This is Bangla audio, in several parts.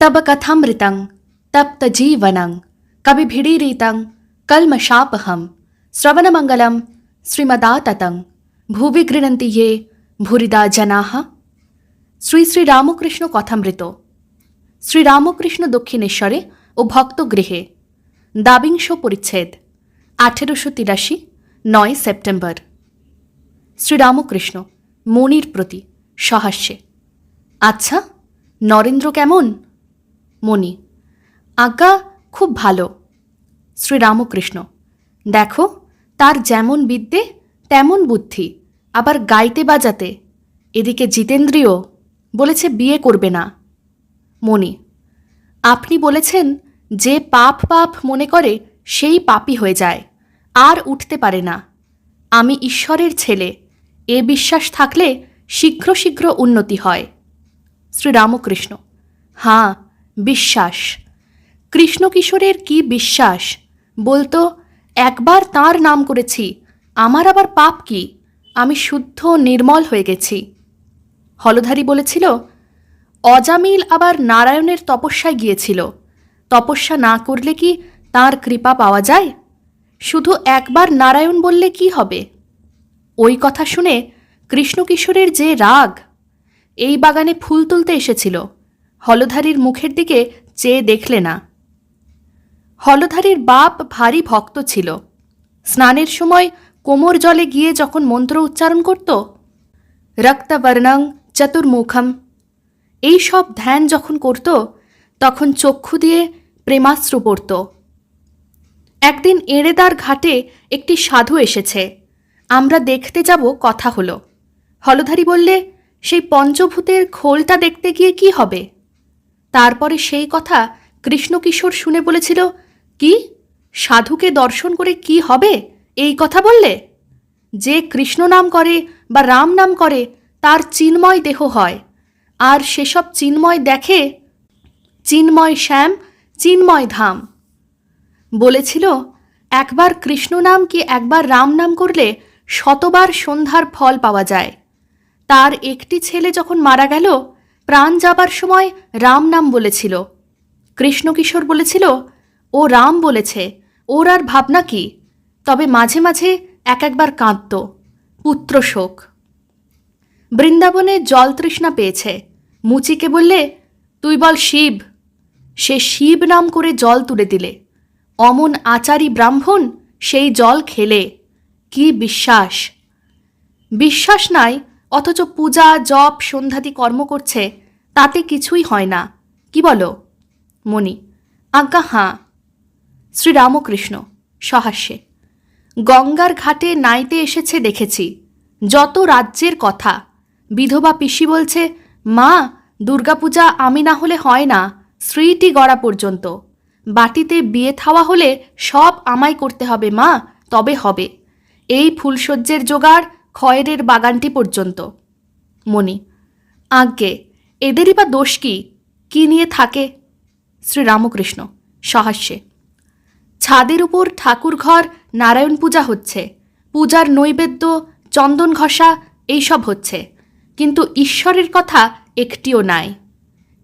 तब कथामृतं तप्तजीवनं कविभिडीरितं कल्मषापहं श्रवणमङ्गलं श्रीमदाततं ভুবি গৃণন্তি ইয়ে ভুরিদা জানাহা শ্রী শ্রী রামকৃষ্ণ কথামৃত শ্রীরামকৃষ্ণ দক্ষিণেশ্বরে ও ভক্তগৃহে দাবিংশ পরিচ্ছেদ আঠেরোশো তিরাশি নয় সেপ্টেম্বর শ্রীরামকৃষ্ণ মনির প্রতি সহাস্যে আচ্ছা নরেন্দ্র কেমন মণি, আজ্ঞা খুব ভালো। শ্রীরামকৃষ্ণ, দেখো, তার যেমন বিদ্যে, তেমন বুদ্ধি, আবার গাইতে বাজাতে, এদিকে জিতেন্দ্রীয় বলেছে বিয়ে করবে না। মণি, আপনি বলেছেন যে পাপ পাপ মনে করে সেই পাপই হয়ে যায়, আর উঠতে পারে না। আমি ঈশ্বরের ছেলে, এ বিশ্বাস থাকলে শীঘ্র শীঘ্র উন্নতি হয়। শ্রীরামকৃষ্ণ, হাঁ বিশ্বাস। কৃষ্ণ কিশোরের কি বিশ্বাস? বলতো, একবার তার নাম করেছি, আমার আবার পাপ কি? আমি শুদ্ধ, নির্মল হয়ে গেছি। হলধারী বলেছিল, অজামিল আবার নারায়ণের তপস্যায় গিয়েছিল। তপস্যা না করলে কি তার কৃপা পাওয়া যায়? শুধু একবার নারায়ণ বললে কি হবে? ওই কথা শুনে কৃষ্ণকিশোরের যে রাগ, এই বাগানে ফুল তুলতে এসেছিল। হলধারীর মুখের দিকে চেয়ে দেখলে না। হলধারীর বাপ ভারী ভক্ত ছিল। স্নানের সময় কোমর জলে গিয়ে যখন মন্ত্র উচ্চারণ করত, রক্তবর্ণং চতুর্মুখম, এই সব ধ্যান যখন করত, তখন চক্ষু দিয়ে প্রেমাশ্রু পড়ত। একদিন এড়েদার ঘাটে একটি সাধু এসেছে। আমরা দেখতে যাব, কথা হলো। হলধারী বললে, সেই পঞ্চভূতের খোলটা দেখতে গিয়ে কি হবে? তারপরে সেই কথা কৃষ্ণকিশোর শুনে বলেছিল, কি? সাধুকে দর্শন করে কি হবে? এই কথা বললে? যে কৃষ্ণ নাম করে বা রাম নাম করে, তার চিন্ময় দেহ হয়। আর সেসব চিন্ময় দেখে, চিন্ময় শ্যাম, চিন্ময় ধাম। বলেছিল, একবার কৃষ্ণ নাম কি একবার রাম নাম করলে শতবার সন্ধ্যার ফল পাওয়া যায়? তার একটি ছেলে যখন মারা গেল প্রাণ যাবার সময় রাম নাম বলেছিল। কৃষ্ণকিশোর বলেছিল, ও রাম বলেছে, ওর আর ভাবনা কি? তবে মাঝে মাঝে এক একবার কাঁদত। পুত্র শোক। বৃন্দাবনে জল তৃষ্ণা পেয়েছে। মুচিকে বললে, তুই বল শিব। সে শিব নাম করে জল তুলে দিলে। অমন আচারী ব্রাহ্মণ সেই জল খেলে। কি বিশ্বাস! বিশ্বাস নাই, অথচ পূজা, জপ, সন্ধ্যাদি কর্ম করছে তাতে কিছুই হয় না। কি বলো? মণি, আজ্ঞা, হাঁ। শ্রীরামকৃষ্ণ, সহাস্যে, গঙ্গার ঘাটে নাইতে এসেছে দেখেছি। যত রাজ্যের কথা। বিধবা পিসি বলছে, মা, দুর্গাপূজা আমি না হলে হয় না। শ্রীটি গড়া পর্যন্ত। বাটিতে বিয়ে থাওয়া হলে সব আমায় করতে হবে, মা, তবে হবে। এই ফুলসজ্জের জোগাড় খয়েরের বাগানটি পর্যন্ত। মণি, আজ্ঞে এদেরই বা দোষ কি? কী নিয়ে থাকে? শ্রীরামকৃষ্ণ, সহাস্যে। ছাদের উপর ঠাকুরঘর, নারায়ণ পূজা হচ্ছে। পূজার নৈবেদ্য, চন্দন ঘষা, এইসব হচ্ছে। কিন্তু ঈশ্বরের কথা একটিও নাই।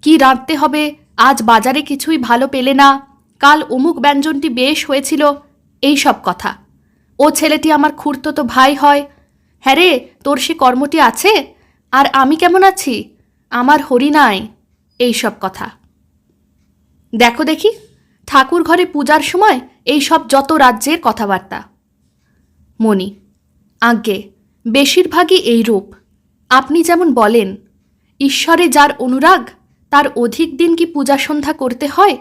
কি রাঁধতে হবে? আজ বাজারে কিছুই ভালো পেলে না। কাল অমুক ব্যঞ্জনটি বেশ হয়েছিল। এই সব কথা। ও ছেলেটি আমার খুঁড়তো তো ভাই হয়। হ্যাঁ রে, তোর সে কর্মটি আছে? আর আমি কেমন আছি? আমার হরি নাই এই সব কথা। দেখো দেখি, ঠাকুর ঘরে পূজার সময় এই সব যত রাজ্যের কথাবার্তা। মণি, আজ্ঞে, বেশিরভাগই এই রূপ আপনি যেমন বলেন, ঈশ্বরে যার অনুরাগ, তার অধিক দিন কি পূজা সন্ধ্যা করতে হয়?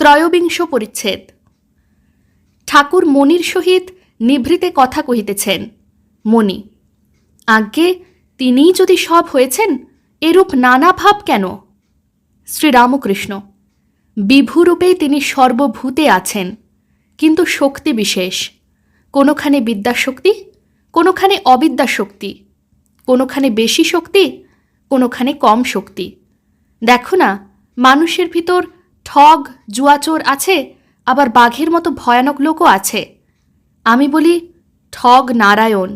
ত্রয়োবিংশ পরিচ্ছেদ। ঠাকুর মনির সহিত নিভৃতে কথা কহিতেছেন। মণি, আজ্ঞে তিনিই যদি সব হয়েছেন, এরূপ নানা ভাব কেন? শ্রীরামকৃষ্ণ, বিভুরূপে তিনি সর্বভূতে আছেন, কিন্তু শক্তি বিশেষ। কোনোখানে বিদ্যাশক্তি, কোনোখানে অবিদ্যাশক্তি, কোনোখানে বেশি শক্তি, কোনোখানে কম শক্তি। দেখো না, মানুষের ভিতর ঠগ, জুয়াচোর আছে, আবার বাঘের মতো ভয়ানক লোকও আছে। আমি বলি, ঠগ নারায়ণ,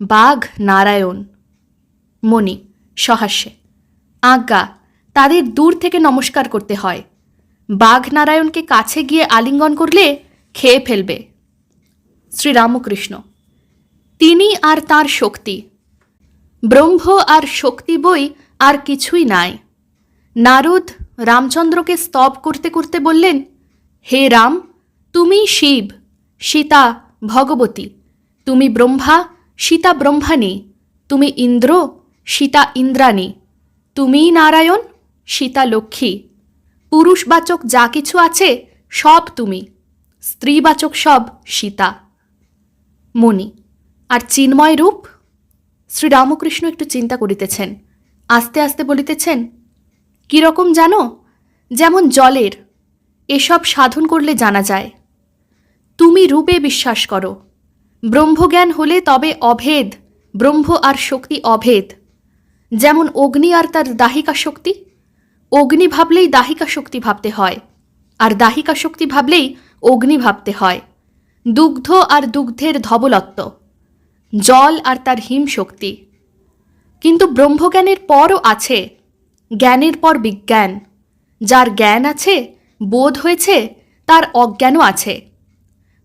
বাঘ নারায়ণ। মণি, সহাস্যে। আজ্ঞা, তাদের দূর থেকে নমস্কার করতে হয়। বাঘ নারায়ণকে কাছে গিয়ে আলিঙ্গন করলে খেয়ে ফেলবে। শ্রীরামকৃষ্ণ। তিনি আর তার শক্তি। ব্রহ্ম আর শক্তি বই আর কিছুই নাই। নারদ রামচন্দ্রকে স্তব করতে করতে বললেন, হে রাম, তুমি শিব, সীতা ভগবতী। তুমি ব্রহ্মা, সীতা ব্রহ্মাণী। তুমি ইন্দ্র সীতা ইন্দ্রাণী। তুমিই নারায়ণ, সীতা লক্ষ্মী। পুরুষবাচক যা কিছু আছে, সব তুমি। স্ত্রীবাচক সব সীতা। মণি আর চিন্ময় রূপ? শ্রীরামকৃষ্ণ একটু চিন্তা করিতেছেন। আস্তে আস্তে বলিতেছেন, কীরকম জানো? যেমন জলের, এসব সাধন করলে জানা যায়। তুমি রূপে বিশ্বাস করো। ব্রহ্মজ্ঞান হলে তবে অভেদ, ব্রহ্ম আর শক্তি অভেদ। যেমন অগ্নি আর তার দাহিকা শক্তি, অগ্নি ভাবলেই দাহিকা শক্তি ভাবতে হয়, আর দাহিকা শক্তি ভাবলেই অগ্নি ভাবতে হয়। দুগ্ধ আর দুগ্ধের ধবলত্ব, জল আর তার হিম শক্তি। কিন্তু ব্রহ্মজ্ঞানের পরও আছে, জ্ঞানের পর বিজ্ঞান। যার জ্ঞান আছে, বোধ হয়েছে, তার অজ্ঞানও আছে।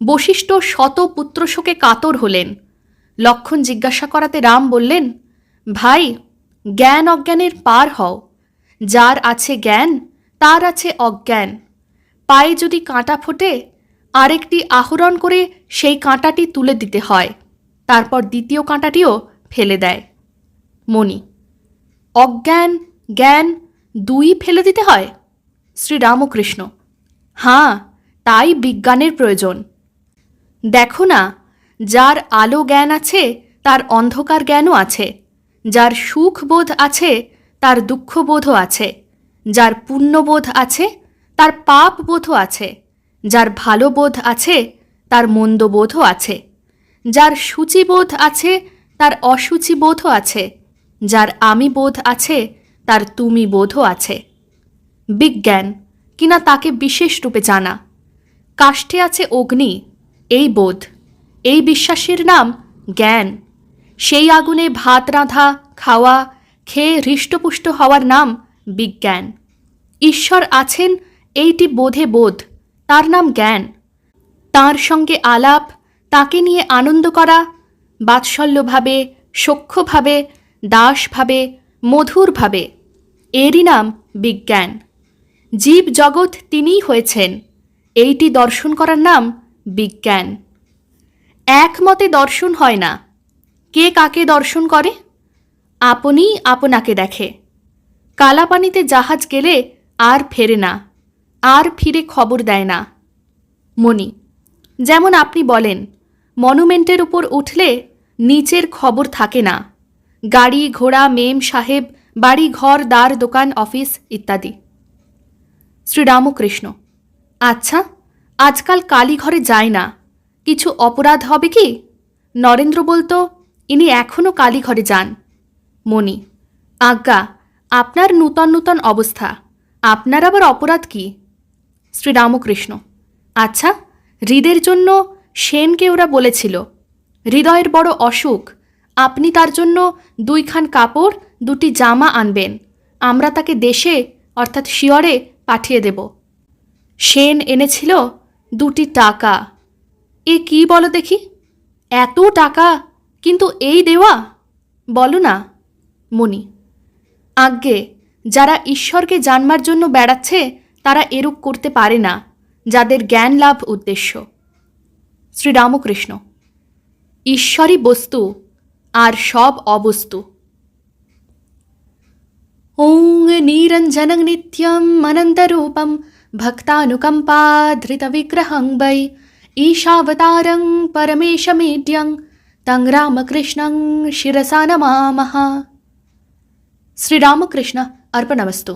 বশিষ্ঠ শত পুত্রশোকে কাতর হলেন। লক্ষণ জিজ্ঞাসা করাতে রাম বললেন, ভাই জ্ঞান অজ্ঞানের পার হও। যার আছে জ্ঞান, তার আছে অজ্ঞান। পায়ে যদি কাঁটা ফোটে, আরেকটি আহরণ করে সেই কাঁটাটি তুলে দিতে হয়। তারপর দ্বিতীয় কাঁটাটিও ফেলে দেয়। মণি, অজ্ঞান, জ্ঞান দুই ফেলে দিতে হয়? শ্রীরামকৃষ্ণ, হাঁ, তাই বিজ্ঞানের প্রয়োজন। দেখো না, যার আলো জ্ঞান আছে, তার অন্ধকার জ্ঞানও আছে। যার সুখ বোধ আছে, তার দুঃখবোধও আছে। যার পুণ্যবোধ আছে, তার পাপ বোধও আছে। যার ভালো বোধ আছে, তার মন্দবোধও আছে। যার সূচিবোধ আছে, তার অসুচি বোধও আছে। যার আমি বোধ আছে, তার তুমি বোধও আছে। বিজ্ঞান, কিনা তাকে বিশেষ রূপে জানা? কাষ্ঠে আছে অগ্নি, এই বোধ। এই বিশ্বাসের নাম জ্ঞান। সেই আগুনে ভাত রাঁধা, খাওয়া, খেয়ে হৃষ্টপুষ্ট হওয়ার নাম বিজ্ঞান। ঈশ্বর আছেন এইটি বোধে বোধ, তার নাম জ্ঞান। তার সঙ্গে আলাপ, তাকে নিয়ে আনন্দ করা, বাৎসল্যভাবে, সখ্যভাবে, দাসভাবে, মধুরভাবে, এরই নাম বিজ্ঞান। জীব জগৎ তিনিই হয়েছেন, এইটি দর্শন করার নাম বিজ্ঞান। একমতে দর্শন হয় না কে কাকে দর্শন করে? আপনিই আপনাকে দেখে। কালাপানিতে জাহাজ গেলে আর ফেরে না, আর ফিরে খবর দেয় না। মণি, যেমন আপনি বলেন, মনুমেন্টের উপর উঠলে নিচের খবর থাকে না। গাড়ি, ঘোড়া, মেম সাহেব, বাড়ি, ঘর দ্বার দোকান, অফিস ইত্যাদি। শ্রীরামকৃষ্ণ আচ্ছা আজকাল কালীঘরে যায় না, কিছু অপরাধ হবে কি? নরেন্দ্র বলতো ইনি এখনও কালীঘরে যান। মণি, আজ্ঞা, আপনার নূতন নূতন অবস্থা। আপনার আবার অপরাধ কি? শ্রীরামকৃষ্ণ আচ্ছা হৃদের জন্য সেনকে ওরা বলেছিল। হৃদয়ের বড় অসুখ। আপনি তার জন্য দুইখান কাপড়, দুটি জামা আনবেন। আমরা তাকে দেশে, অর্থাৎ শিয়রে, পাঠিয়ে দেব। সেন এনেছিল দুটি টাকা। এ কি বলো দেখি? এত টাকা কিন্তু এই দেওয়া বলো না মণি আজ্ঞে যারা ঈশ্বরকে জানবার জন্য বেড়াচ্ছে তারা এরূপ করতে পারে না যাদের জ্ঞান লাভ উদ্দেশ্য শ্রীরামকৃষ্ণ ঈশ্বরই বস্তু আর সব অবস্তু ওং নিরঞ্জনং নিত্যম অনন্তরূপম ভক্তানুকম্পাধৃতবিগ্রহং वै ईशावतारं परमेशमेड्यं तं రామకృష్ణం శిరసా నమామహ శ్రీరామకృష్ణ అర్పణమస్తు